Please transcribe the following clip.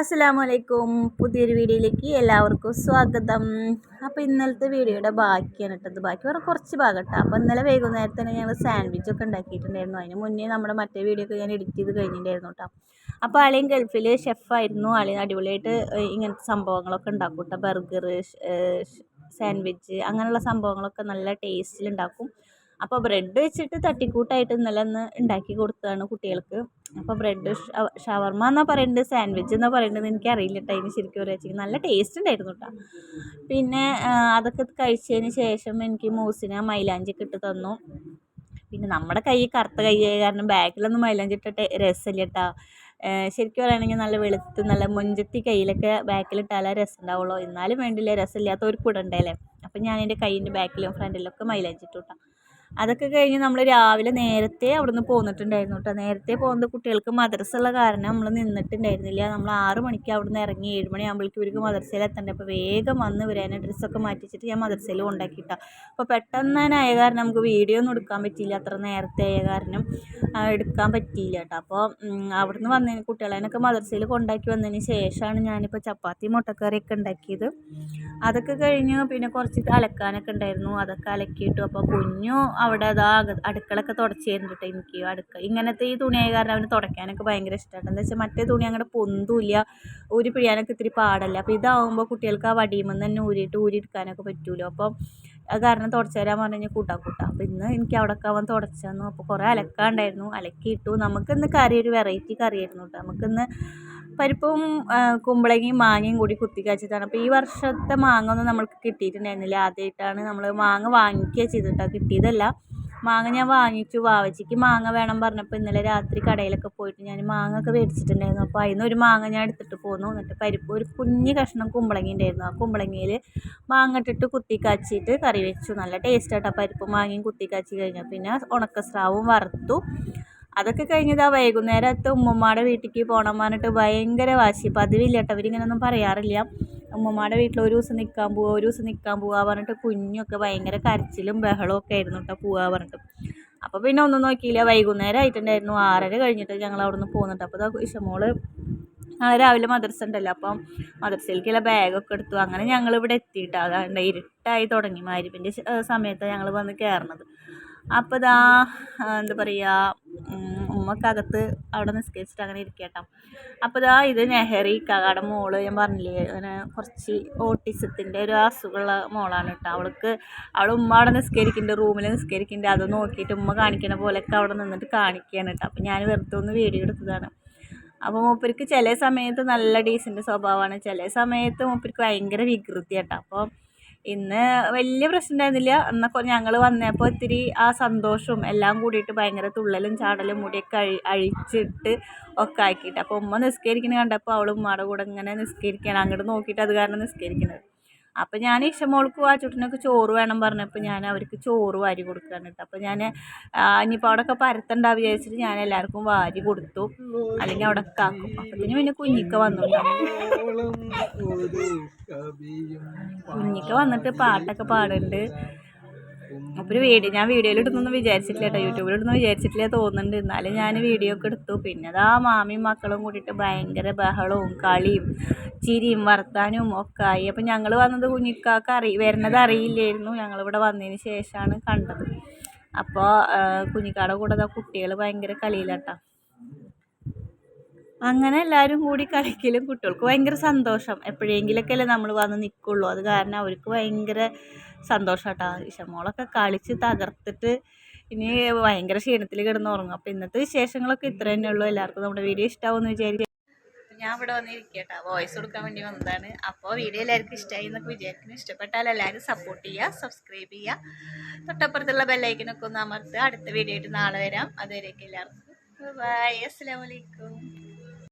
അസ്സലാമു വലൈക്കും പുതിയൊരു വീഡിയോയിലേക്ക് എല്ലാവർക്കും സ്വാഗതം. അപ്പോൾ ഇന്നലത്തെ വീഡിയോയുടെ ബാക്കിയാണ് ഇട്ടത് ബാക്കി പറഞ്ഞാൽ കുറച്ച് ഭാഗം കേട്ടോ. അപ്പോൾ ഇന്നലെ വൈകുന്നേരത്തെ ഞങ്ങൾ സാൻഡ്വിച്ച് ഒക്കെ ഉണ്ടാക്കിയിട്ടുണ്ടായിരുന്നു. അതിന് മുന്നേ നമ്മുടെ മറ്റേ വീഡിയോ ഒക്കെ ഞാൻ എഡിറ്റ് ചെയ്ത് കഴിഞ്ഞിട്ടുണ്ടായിരുന്നു കേട്ടോ. അപ്പോൾ ആളെയും ഗൾഫിൽ ഷെഫായിരുന്നു ആളെയും അടിപൊളിയായിട്ട് ഇങ്ങനത്തെ സംഭവങ്ങളൊക്കെ ഉണ്ടാക്കും കേട്ടോ. ബർഗർ സാൻഡ്വിച്ച് അങ്ങനെയുള്ള സംഭവങ്ങളൊക്കെ നല്ല ടേസ്റ്റിൽ ഉണ്ടാക്കും. അപ്പോൾ ബ്രെഡ് വെച്ചിട്ട് തട്ടിക്കൂട്ടായിട്ട് ഇന്നലെ ഒന്ന് ഉണ്ടാക്കി കൊടുത്തതാണ് കുട്ടികൾക്ക്. അപ്പോൾ ബ്രെഡ് ഷവർമ എന്നാ പറയുന്നത് സാൻഡ്വിച്ച് എന്നാ പറയുന്നത് എനിക്ക് അറിയില്ല കേട്ടോ അതിന് ശരിക്കും ഒരു വെച്ചിട്ട്. നല്ല ടേസ്റ്റ് ഉണ്ടായിരുന്നു കേട്ടോ പിന്നെ അതൊക്കെ കഴിച്ചതിന് ശേഷം എനിക്ക് മൂസിന് മൈലാഞ്ചി ഇട്ട് തന്നു. പിന്നെ നമ്മുടെ കൈ കറുത്ത കൈ കാരണം ബാക്കിലൊന്നും മൈലാഞ്ചി ഇട്ടിട്ട് രസമില്ല കേട്ടോ ശരിക്കും പറയുകയാണെങ്കിൽ നല്ല വെളുത്ത് നല്ല മുഞ്ചത്തി കയ്യിലൊക്കെ ബാക്കിലിട്ടാലേ രസം ഉണ്ടാവുള്ളൂ എന്നാലും വേണ്ടില്ല രസമില്ലാത്തവർക്ക് ഇടണ്ടല്ലേ അപ്പം ഞാൻ എന്റെ കൈയിന്റെ ബാക്കിലും ഫ്രണ്ടിലും ഒക്കെ മൈലാഞ്ചി കേട്ടോ അതൊക്കെ കഴിഞ്ഞ് നമ്മൾ രാവിലെ നേരത്തെ അവിടുന്ന് പോന്നിട്ടുണ്ടായിരുന്നു കേട്ടോ നേരത്തെ പോകുന്നത് കുട്ടികൾക്ക് മദ്രസ ഉള്ള കാരണം നമ്മൾ നിന്നിട്ടുണ്ടായിരുന്നില്ല. നമ്മൾ ആറ് മണിക്ക് അവിടുന്ന് ഇറങ്ങി ഏഴ് മണിയാകുമ്പോഴേക്കും ഇവർക്ക് മദ്രസയിൽ എത്തണ്ടേ. അപ്പോൾ വേഗം വന്ന് വരാൻ ഡ്രസ്സൊക്കെ മാറ്റിച്ചിട്ട് ഞാൻ മദ്രസയിൽ കൊണ്ടാക്കിയിട്ടാണ് അപ്പോൾ പെട്ടെന്ന് തന്നെ ആയ കാരണം നമുക്ക് വീഡിയോ ഒന്നും എടുക്കാൻ പറ്റിയില്ല. അത്ര നേരത്തെ ആയ കാരണം എടുക്കാൻ പറ്റിയില്ല കേട്ടോ അപ്പോൾ അവിടുന്ന് വന്നതിന് കുട്ടികളതിനൊക്കെ മദ്രസയിൽ കൊണ്ടാക്കി വന്നതിന് ശേഷമാണ് ഞാനിപ്പോൾ ചപ്പാത്തി മുട്ടക്കറിയൊക്കെ ഉണ്ടാക്കിയത്. അതൊക്കെ കഴിഞ്ഞ്. പിന്നെ കുറച്ച് അലക്കാനൊക്കെ ഉണ്ടായിരുന്നു. അതൊക്കെ അലക്കിയിട്ടു. അപ്പോൾ കുഞ്ഞു അവിടെ അതാ അടുക്കളൊക്കെ തുടച്ചിരുന്നു തരുന്നുണ്ട് എനിക്ക് അടുക്ക ഇങ്ങനത്തെ ഈ തുണിയായ കാരണം അവന് തുടയ്ക്കാനൊക്കെ ഭയങ്കര ഇഷ്ടമാണ് എന്താ വെച്ചാൽ മറ്റേ തുണി അങ്ങനെ പൊന്തുമില്ല ഊരി പിഴിയാനൊക്കെ ഇത്തിരി പാടല്ല. അപ്പോൾ ഇതാവുമ്പോൾ കുട്ടികൾക്ക് ആ വടിയുമെന്ന് തന്നെ ഊരിയിട്ട് ഊരിയെടുക്കാനൊക്കെ പറ്റുമല്ലോ അപ്പം അത് കാരണം തുടച്ചു തരാൻ പറഞ്ഞു കൂട്ടാ കൂട്ടാ. അപ്പോൾ ഇന്ന് എനിക്ക് അവിടെയൊക്കെ അവൻ തുടച്ചു അപ്പോൾ കുറേ അലക്കാണ്ടായിരുന്നു. അലക്കിയിട്ടു. നമുക്കിന്ന് കറി ഒരു വെറൈറ്റി കറിയായിരുന്നു കേട്ടോ. നമുക്കിന്ന് പരിപ്പും കുമ്പളങ്ങയും മാങ്ങയും കൂടി കുത്തി കാച്ചിട്ടാണ് അപ്പോൾ ഈ വർഷത്തെ മാങ്ങ ഒന്നും നമ്മൾക്ക് കിട്ടിയിട്ടുണ്ടായിരുന്നില്ല. ആദ്യമായിട്ടാണ് നമ്മൾ മാങ്ങ വാങ്ങിക്കുക ചെയ്തിട്ടാണ് കിട്ടിയതല്ല. മാങ്ങ ഞാൻ വാങ്ങിച്ചു. വാവച്ചിക്ക് മാങ്ങ വേണം പറഞ്ഞപ്പോൾ ഇന്നലെ രാത്രി കടയിലൊക്കെ പോയിട്ട് ഞാൻ മാങ്ങ ഒക്കെ മേടിച്ചിട്ടുണ്ടായിരുന്നു. അപ്പോൾ അതിൽ ഒരു മാങ്ങ ഞാൻ എടുത്തിട്ട് പോന്നു. എന്നിട്ട് പരിപ്പ് ഒരു കുഞ്ഞു കഷ്ണം കുമ്പളങ്ങ ഉണ്ടായിരുന്നു. ആ കുമ്പളങ്ങയിൽ മാങ്ങ ഇട്ടിട്ട് കുത്തി കാച്ചിട്ട് കറി വെച്ചു. നല്ല ടേസ്റ്റ് ആട്ടോ. പരിപ്പ് മാങ്ങയും കുത്തിക്കാച്ചി കാച്ചി കഴിഞ്ഞാൽ പിന്നെ ഉണക്കസ്രാവും വറുത്തു. അതൊക്കെ കഴിഞ്ഞത് ആ വൈകുന്നേരത്തെ ഉമ്മമ്മയുടെ വീട്ടിലേക്ക് പോകണം പറഞ്ഞിട്ട് ഭയങ്കര വാശി. പതിവില്ല കേട്ടോ അവരിങ്ങനെയൊന്നും പറയാറില്ല. ഉമ്മമ്മയുടെ വീട്ടിൽ ഒരു ദിവസം നിൽക്കാൻ പോവുക ഒരു ദിവസം നിൽക്കാൻ പോവുക പറഞ്ഞിട്ട് കുഞ്ഞൊക്കെ ഭയങ്കര കരച്ചിലും ബഹളവും ഒക്കെ ആയിരുന്നു കേട്ടോ പോവുക പറഞ്ഞിട്ട്. അപ്പോൾ പിന്നെ ഒന്നും നോക്കിയില്ല. വൈകുന്നേരം ആയിട്ടുണ്ടായിരുന്നു. ആറര കഴിഞ്ഞിട്ട് ഞങ്ങൾ അവിടെ നിന്ന് പോകുന്നുണ്ട് അപ്പോൾ ഇഷമോൾ നാളെ രാവിലെ മദർസ ഉണ്ടല്ലോ. അപ്പം മദർസയിലേക്കുള്ള ബാഗൊക്കെ എടുത്തു. അങ്ങനെ ഞങ്ങൾ ഇവിടെ എത്തിയിട്ട്. അതാണ്ട് ഇരുട്ടായി തുടങ്ങി. മാരിപ്പിന്റെ സമയത്താണ് ഞങ്ങൾ വന്ന് കയറണത് അപ്പോൾ ഇതാ എന്താ പറയുക ഉമ്മക്കകത്ത് അവിടെ നിസ്കരിച്ചിട്ട് അങ്ങനെ ഇരിക്കട്ടോ. അപ്പോൾ ഇതാ ഇത് നെഹറി കാട മോൾ ഞാൻ പറഞ്ഞില്ലേ അങ്ങനെ കുറച്ച് ഓട്ടിസത്തിന്റെ ഒരു അസുഖമുള്ള മോളാണ് കേട്ടോ. അവൾക്ക് അവൾ ഉമ്മ അവിടെ നിസ്കരിക്കുന്നുണ്ട് റൂമിൽ നിസ്കരിക്കുന്നുണ്ട്. അത് നോക്കിയിട്ട് ഉമ്മ കാണിക്കണ പോലെയൊക്കെ അവിടെ നിന്നിട്ട് കാണിക്കുകയാണ് കേട്ടോ. അപ്പോൾ ഞാൻ വെറുതെ ഒന്ന് വീഡിയോ എടുത്തതാണ്. അപ്പോൾ മൂപ്പർക്ക് ചില സമയത്ത് നല്ല ഡീസന്റ് സ്വഭാവമാണ്. ചില സമയത്ത് മൂപ്പർക്ക് ഭയങ്കര വികൃതി കേട്ടോ അപ്പോൾ ഇന്ന് വലിയ പ്രശ്നം ഉണ്ടായിരുന്നില്ല എന്നൊക്കെ ഞങ്ങൾ വന്നപ്പോൾ ഇത്തിരി ആ സന്തോഷവും എല്ലാം കൂടിയിട്ട് ഭയങ്കര തുള്ളലും ചാടലും മുടിയൊക്കെ അഴി അഴിച്ചിട്ട് ഒക്കെ ആക്കിയിട്ട്. അപ്പോൾ ഉമ്മ നിസ്കരിക്കുന്നത് കണ്ടപ്പോൾ അവൾ ഉമ്മയുടെ കൂടെ ഇങ്ങനെ നിസ്കരിക്കുകയാണ് അങ്ങോട്ട് നോക്കിയിട്ട് അത് കാരണം നിസ്കരിക്കുന്നത് അപ്പം ഞാൻ ഇഷമോൾക്ക് ആ ചുട്ടിനൊക്കെ ചോറ് വേണം പറഞ്ഞപ്പോൾ ഞാൻ അവർക്ക് ചോറ് വാരി കൊടുക്കുകയാണ് കേട്ടോ. അപ്പോൾ ഞാൻ ഇനിയിപ്പോൾ അവിടെയൊക്കെ പരത്തണ്ട വിചാരിച്ചിട്ട് ഞാൻ എല്ലാവർക്കും വാരി കൊടുത്തു. അല്ലെങ്കിൽ അവിടെ കാക്കും. അപ്പത്തിന് പിന്നെ കുഞ്ഞിക്ക വന്നു കുഞ്ഞിക്ക വന്നിട്ട് പാട്ടൊക്കെ പാടുന്നുണ്ട്. അപ്പോൾ വീഡിയോ ഞാൻ വീഡിയോയിൽ ഇടുന്നൊന്നും വിചാരിച്ചിട്ടില്ല കേട്ടോ യൂട്യൂബിൽ ഇടുന്നു വിചാരിച്ചിട്ടില്ല തോന്നുന്നുണ്ട്. എന്നാലും ഞാൻ വീഡിയോ ഒക്കെ എടുത്തു. പിന്നെ അതാ മാമിയും മക്കളും കൂടിയിട്ട് ഭയങ്കര ബഹളവും കളിയും ചിരിയും വർത്താനവും ഒക്കെ ആയി. അപ്പം ഞങ്ങൾ വന്നത് കുഞ്ഞിക്കാക്ക് അറി വരുന്നത് അറിയില്ലായിരുന്നു. ഞങ്ങളിവിടെ വന്നതിന് ശേഷമാണ് കണ്ടത്. അപ്പോൾ കുഞ്ഞിക്കാടെ കൂടെ കുട്ടികൾ ഭയങ്കര കളിയിലാട്ടോ. അങ്ങനെ എല്ലാവരും കൂടി കളിക്കലും കുട്ടികൾക്ക് ഭയങ്കര സന്തോഷം. എപ്പോഴെങ്കിലൊക്കെ അല്ലേ നമ്മൾ വന്ന് നിൽക്കുള്ളൂ അത് കാരണം അവർക്ക് ഭയങ്കര സന്തോഷം കേട്ടോ ഇഷമോളൊക്കെ കളിച്ച് തകർത്തിട്ട് ഇനി ഭയങ്കര ക്ഷീണത്തിൽ കിടന്ന് ഉറങ്ങും. അപ്പോൾ ഇന്നത്തെ വിശേഷങ്ങളൊക്കെ ഇത്ര തന്നെ ഉള്ളൂ. എല്ലാവർക്കും നമ്മുടെ വീഡിയോ ഇഷ്ടമാവുമെന്ന് വിചാരിക്കും ഞാൻ ഇവിടെ വന്നിരിക്കട്ടോ. വോയിസ് കൊടുക്കാൻ വേണ്ടി വന്നതാണ്. അപ്പോൾ വീഡിയോ എല്ലാവർക്കും ഇഷ്ടമായി എന്നൊക്കെ വിചാരിക്കുന്നു. ഇഷ്ടപ്പെട്ടാൽ എല്ലാവരും സപ്പോർട്ട് ചെയ്യുക സബ്സ്ക്രൈബ് ചെയ്യുക. തൊട്ടപ്പുറത്തുള്ള ബെല്ലൈക്കനൊക്കെ ഒന്ന് അമർത്തുക. അടുത്ത വീഡിയോ ആയിട്ട് നാളെ വരാം. അതുവരെയൊക്കെ എല്ലാവർക്കും. ബൈ അസ്സാം വലൈക്കും